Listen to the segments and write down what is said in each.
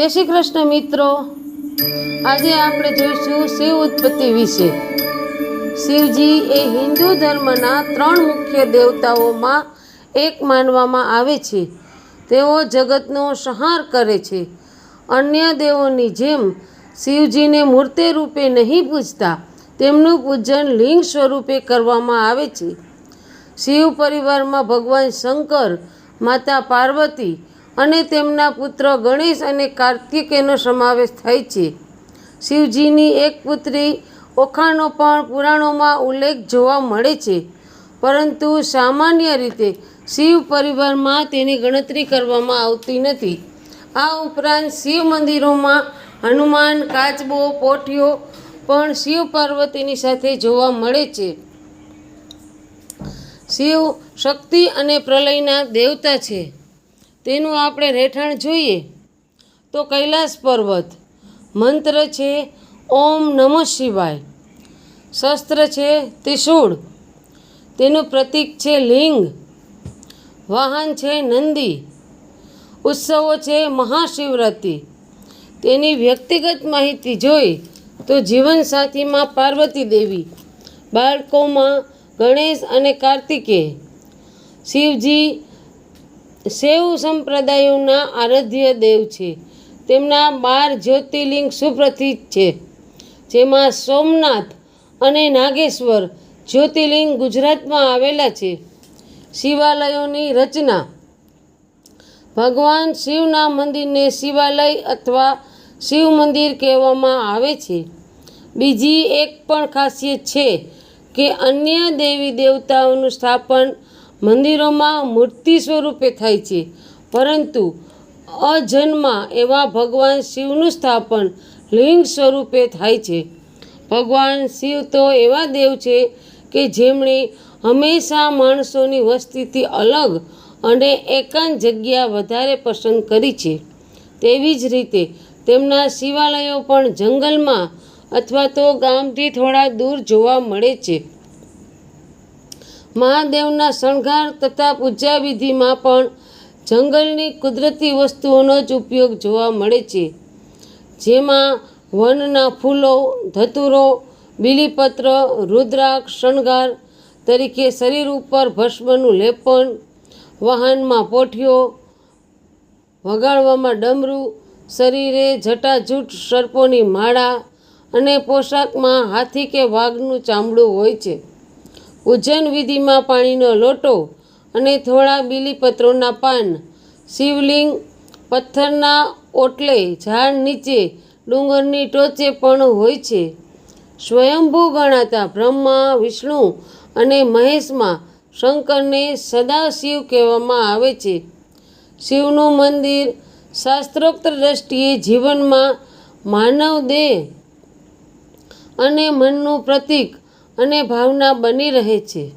જય શ્રી કૃષ્ણ મિત્રો. આજે આપણે જોઈશું શિવ ઉત્પત્તિ વિશે. શિવજી એ હિન્દુ ધર્મના ત્રણ મુખ્ય દેવતાઓમાં એક માનવામાં આવે છે. તેઓ જગતનો સંહાર કરે છે. અન્ય દેવોની જેમ શિવજીને મૂર્તિ રૂપે નહીં પૂજતા, તેમનું પૂજન લિંગ સ્વરૂપે કરવામાં આવે છે. શિવ પરિવારમાં ભગવાન શંકર, માતા પાર્વતી અને તેમના પુત્ર ગણેશ અને કાર્તિકેયનો સમાવેશ થાય છે. શિવજીની એક પુત્રી ઓખાનો પણ પુરાણોમાં ઉલ્લેખ જોવા મળે છે. પરંતુ સામાન્ય રીતે શિવ પરિવારમાં તેની ગણતરી કરવામાં આવતી નથી. આ ઉપરાંત શિવ મંદિરોમાં હનુમાન, કાચબો પોઠિયો પણ શિવ પાર્વતીની સાથે જોવા મળે છે. શિવ શક્તિ અને પ્રલયના દેવતા છે. તેનું આપણે રહેઠાણ જોઈએ. તો કૈલાસ પર્વત. મંત્ર છે, ઓમ નમઃ શિવાય. શસ્ત્ર છે, ત્રિશૂળ. તેનું પ્રતીક છે, લિંગ. વાહન છે, નંદી. ઉત્સવો છે, મહાશિવરાત્રિ. તેની વ્યક્તિગત માહિતી જોઈ તો જીવનસાથીમાં પાર્વતી દેવી, બાળકોમાં ગણેશ અને કાર્તિકેય શિવજી શૈવ સંપ્રદાયોના આરાધ્ય દેવ છે. તેમના બાર જ્યોતિર્લિંગ સુપ્રસિદ્ધ છે. જેમાં સોમનાથ અને નાગેશ્વર જ્યોતિર્લિંગ ગુજરાતમાં આવેલા છે. શિવાલયોની રચના. ભગવાન શિવના મંદિરને શિવાલય અથવા શિવ મંદિર કહેવામાં આવે છે. બીજી એક પણ ખાસિયત છે કે અન્ય દેવી દેવતાઓનું સ્થાપન મંદિરોમાં મૂર્તિ સ્વરૂપે થાય છે. પરંતુ અજન્મા એવા ભગવાન શિવનું સ્થાપન લિંગ સ્વરૂપે થાય છે. ભગવાન શિવ તો એવા દેવ છે કે જેમણે હંમેશા માણસોની વસ્તીથી અલગ અને એકાંત જગ્યા વધારે પસંદ કરી છે. તેવી જ રીતે તેમના શિવાલયો પણ જંગલમાં અથવા તો ગામથી થોડા દૂર જોવા મળે છે. મહાદેવના શણગાર તથા પૂજા વિધિમાં પણ જંગલની કુદરતી વસ્તુઓનો જ ઉપયોગ જોવા મળે છે. જેમાં વનના ફૂલો, ધતુરો, બીલીપત્ર, રુદ્રાક્ષ, શણગાર તરીકે શરીર ઉપર ભસ્મનું લેપન વાહનમાં પોઠીઓ, વગાડવામાં ડમરું, શરીરે જટાજૂટ સર્પોની માળા અને પોશાકમાં હાથી કે વાઘનું ચામડું હોય છે. પૂજન વિધિમાં પાણીનો લોટો અને થોડા બીલીપત્રોના પાન, શિવલિંગ પથ્થરના ઓટલે, ઝાડ નીચે, ડુંગરની ટોચે પણ હોય છે. સ્વયંભૂ ગણાતા બ્રહ્મા, વિષ્ણુ અને મહેશમાં શંકરને સદાશિવ કહેવામાં આવે છે. શિવનું મંદિર શાસ્ત્રોક્ત દ્રષ્ટિએ જીવનમાં માનવ દેહ અને મનનું પ્રતીક અને ભાવના બની રહે છે.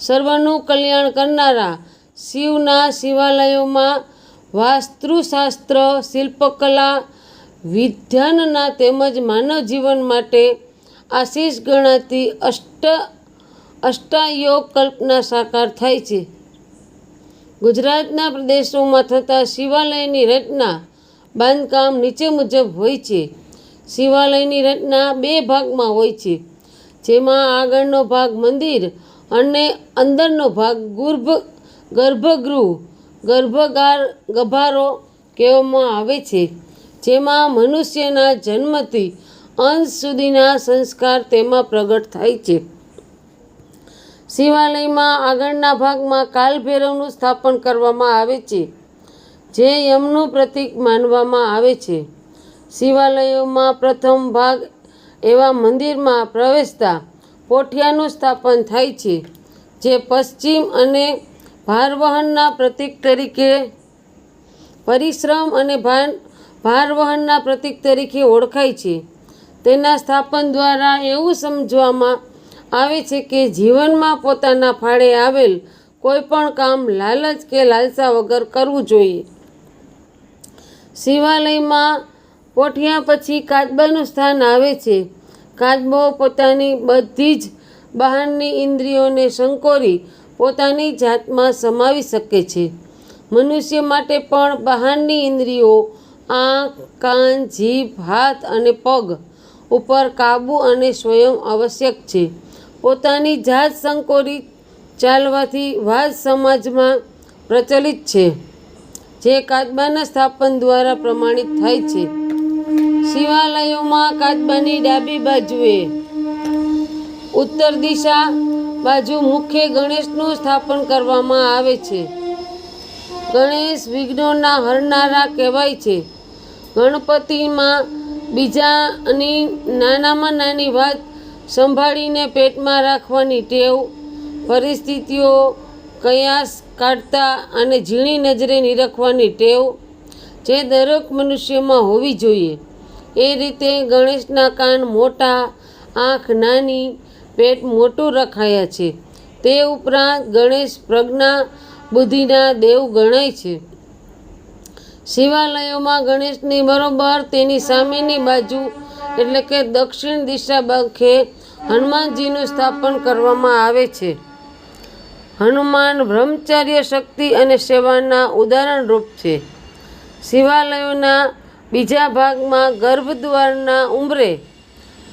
સર્વનું કલ્યાણ કરનારા શિવના શિવાલયોમાં વાસ્તુશાસ્ત્ર, શિલ્પકલા, વિદ્યાનના તેમજ માનવ જીવન માટે આશીષ ગણાતી અષ્ટ અષ્ટાયોગ કલ્પના સાકાર થાય છે. ગુજરાતના પ્રદેશોમાં થતા શિવાલયની રચના બાંધકામ નીચે મુજબ હોય છે. શિવાલયની રચના બે ભાગમાં હોય છે. જેમાં આગળનો ભાગ મંદિર અને અંદરનો ભાગ ગુર્ભ, ગર્ભગૃહ, ગર્ભગાર, ગભારો કહેવામાં આવે છે. જેમાં મનુષ્યના જન્મથી અંશ સુધીના સંસ્કાર તેમાં પ્રગટ થાય છે. શિવાલયમાં આગળના ભાગમાં કાલભૈરવનું સ્થાપન કરવામાં આવે છે, જે યમનું પ્રતીક માનવામાં આવે છે. શિવાલયોમાં પ્રથમ ભાગ એવા મંદિરમાં પ્રવેશતા પોઠિયાનું સ્થાપન થાય છે, જે પશ્ચિમ અને ભારવહનના પ્રતીક તરીકે પરિશ્રમ અને ભાર ભારવહનના પ્રતીક તરીકે ઓળખાય છે. તેના સ્થાપન દ્વારા એવું સમજવામાં આવે છે કે જીવનમાં પોતાના ફાળે આવેલ કોઈપણ કામ લાલચ કે લાલસા વગર કરવું જોઈએ. શિવાલયમાં પોઠિયા પછી કાચબાનું સ્થાન આવે છે. કાચબો પોતાની બધી જ બહારની ઇન્દ્રિયોને સંકોરી પોતાની જાતમાં સમાવી શકે છે. મનુષ્ય માટે પણ બહારની ઇન્દ્રિયો આંખ, કાન, જીભ, હાથ અને પગ ઉપર કાબુ અને સ્વયં આવશ્યક છે. પોતાની જાત સંકોરી ચાલવાથી વાદ સમાજમાં પ્રચલિત છે, જે કાચબાના સ્થાપન દ્વારા પ્રમાણિત થાય છે. શિવાલયોમાં કાચબાની ડાબી બાજુએ. ઉત્તર દિશા બાજુ મુખ્ય ગણેશનું સ્થાપન કરવામાં આવે છે. ગણેશ વિઘ્નોના હરનારા કહેવાય છે. ગણપતિમાં બીજાની નાનામાં નાની વાત સંભાળીને પેટમાં રાખવાની ટેવ, પરિસ્થિતિઓ, કયાસ કાઢતા અને ઝીણી નજરે નિરખવાની ટેવ જે દરેક મનુષ્યમાં હોવી જોઈએ. એ રીતે ગણેશના કાન મોટા, આંખ નાની, પેટ મોટું રખાયા છે. તે ઉપરાંત ગણેશ પ્રજ્ઞા બુદ્ધિના દેવ ગણાય છે. શિવાલયોમાં ગણેશની બરોબર તેની સામેની બાજુ, એટલે કે દક્ષિણ દિશા બાખે હનુમાનજીનું સ્થાપન કરવામાં આવે છે. હનુમાન બ્રહ્મચર્ય શક્તિ અને સેવાના ઉદાહરણરૂપ છે. શિવાલયોના બીજા ભાગમાં ગર્ભદ્વારના ઉંબરે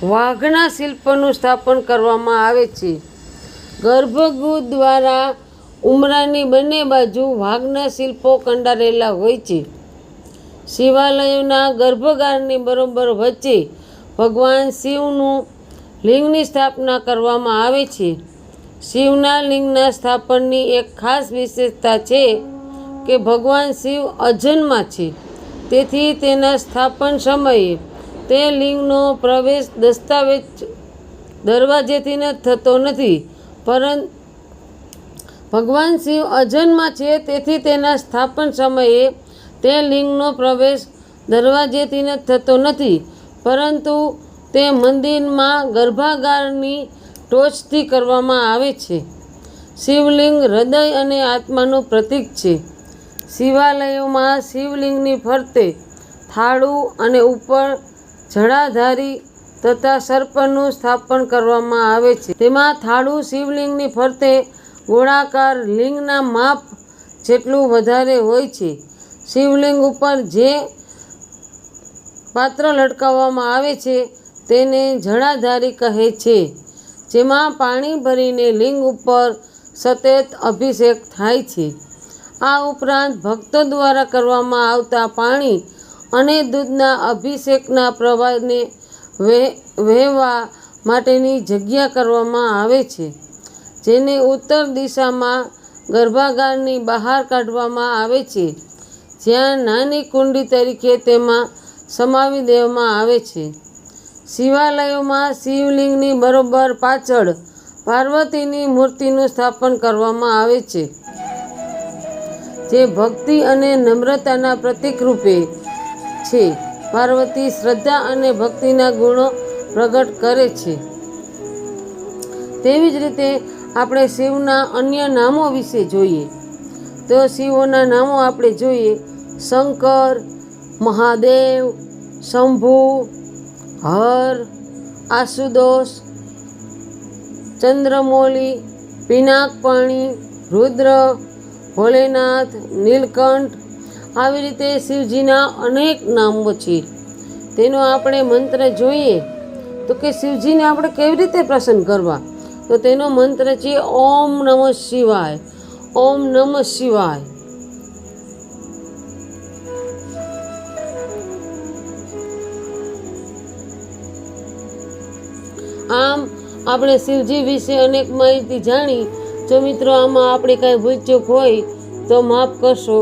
વાઘના શિલ્પનું સ્થાપન કરવામાં આવે છે. ગર્ભગૃહ દ્વારા ઉમરાની બંને બાજુ વાઘના શિલ્પો કંડારેલા હોય છે. શિવાલયોના ગર્ભગારની બરોબર વચ્ચે ભગવાન શિવનું લિંગની સ્થાપના કરવામાં આવે છે. શિવના લિંગના સ્થાપનની એક ખાસ વિશેષતા છે કે ભગવાન શિવ અજન્મા છે. તેથી તેના સ્થાપન સમયે તે લિંગનો પ્રવેશ દસ્તાવેજ દરવાજેથી થતો નથી પરંતુ ભગવાન શિવ અજન્મા છે, તેથી તેના સ્થાપન સમયે તે લિંગનો પ્રવેશ દરવાજેથી થતો નથી, પરંતુ તે મંદિરમાં ગર્ભાગારની ટોચથી કરવામાં આવે છે. શિવલિંગ હૃદય અને આત્માનું પ્રતીક છે. શિવાલયોમાં શિવલિંગની ફરતે થાળું અને ઉપર જળાધારી તથા સર્પનું સ્થાપન કરવામાં આવે છે. તેમાં થાળું શિવલિંગની ફરતે ગોળાકાર લિંગના માપ જેટલું વધારે હોય છે. શિવલિંગ ઉપર જે પાત્ર લટકાવવામાં આવે છે તેને જળાધારી કહે છે. જેમાં પાણી ભરીને લિંગ ઉપર સતત અભિષેક થાય છે. આ ઉપરાંત ભક્તો દ્વારા કરવામાં આવતા પાણી અને દૂધના અભિષેકના પ્રવાહને વહે વહેવા માટેની જગ્યા કરવામાં આવે છે, જેને ઉત્તર દિશામાં ગર્ભાગારની બહાર કાઢવામાં આવે છે, જ્યાં નાની કુંડી તરીકે તેમાં સમાવી દેવામાં આવે છે. શિવાલયોમાં શિવલિંગની બરોબર પાછળ પાર્વતીની મૂર્તિનું સ્થાપન કરવામાં આવે છે. જે ભક્તિ અને નમ્રતાના પ્રતીક રૂપે છે. પાર્વતી શ્રદ્ધા અને ભક્તિના ગુણો પ્રગટ કરે છે. તેવી જ રીતે આપણે શિવના અન્ય નામો વિશે જોઈએ. તો શિવોના નામો આપણે જોઈએ. શંકર, મહાદેવ, શંભુ, હર આશુદોષ ચંદ્રમૌલી, પિનાકપાણી, રુદ્ર ભોલેનાથ, નીલકંઠ આવી રીતે શિવજીના અનેક નામો છે. તેનો આપણે મંત્ર જોઈએ તો કે શિવજીને આપણે કેવી રીતે પ્રસન્ન કરવા? તો તેનો મંત્ર છે, ઓમ નમઃ શિવાય, ઓમ નમઃ શિવાય. આમ આપણે શિવજી વિશે અનેક માહિતી જાણી જો મિત્રો આમાં આપણે કાંઈ ભૂલચૂક હોય તો માફ કરશો.